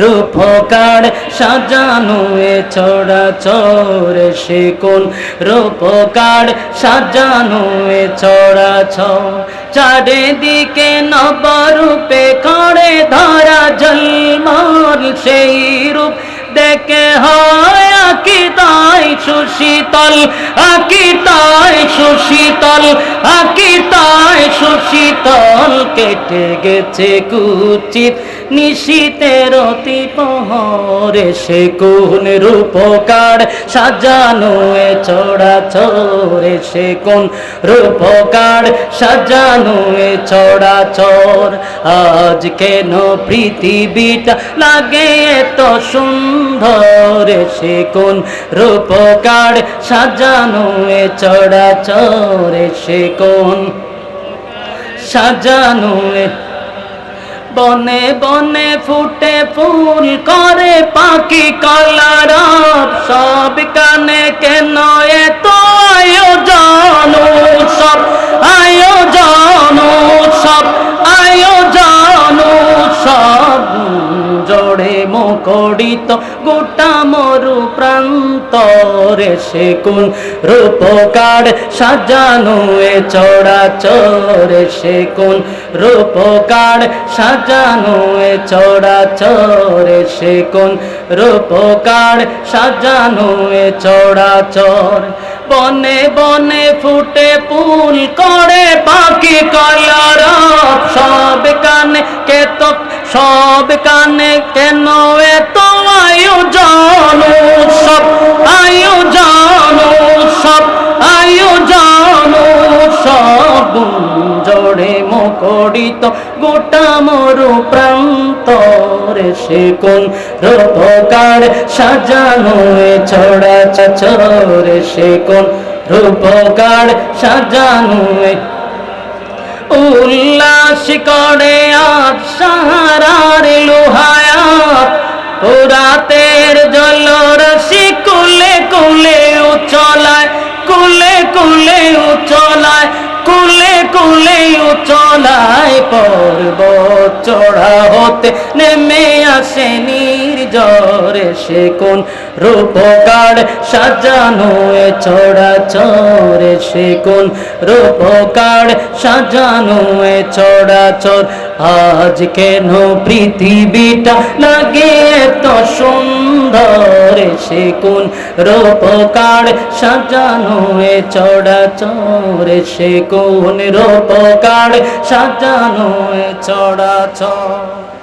রূপকার সাজানো এ চড়া চর সে কোন রূপকার সাজানো এ চড়া চর। চারিদিকে নবরূপে করে ধরা জলমল সেই রূপ। দেখে হয় সুশীতল আকিতায় সুশীতল আকিতায় সুশীতল কেটে গেছে কুচিত, নিশীতের অতি পহরে সে কোন রূপকার সাজানো এ চড়া চরে সে কোন রূপকার সাজানো এ চড়া চর। আজ কেন পৃথিবীটা লাগে এত সুন্দর সে কোন রূপকার সাজানো এ চড়া চরে সে কোন সাজানো বনে বনে ফুটে ফুল করে পাখি কলার সব কানে কেন এত আয়োজন সব আয়োজন সব আয়োজন সব জোড়ে মুখরিত গোটা মরু প্রান্তরে সে কোন রূপকার সাজানো এ চড়া চরে সে কোন রূপকার সাজানো এ চড়া চরে সে কোন রূপকার সাজানো এ চড়া চর। বনে বনে ফুটে ফুল করে পাখি কলার, সব কানে কেত সব কানে কেন এত মুখরিত গোটা মরু প্রান্তরে সে কোন রূপকার সাজানো ছড়া চরে সে কোন রূপকার সাজানো উল্লাস করে আজ সাহারার লোহায়াত পুরাতের কুলে উচলায় পর্বত চড়া হতে নেমে আসে নির্জরে সে কোন রূপকার সাজানো চড়া চরে সে কোন রূপকার সাজানো চড়া চর। আজ কেন পৃথিবীটা লাগে এত সুন্দর সে কোন রূপকার সাজানো এ চড়া চরে সে কোন রূপকার সাজানো এ চড়া চর।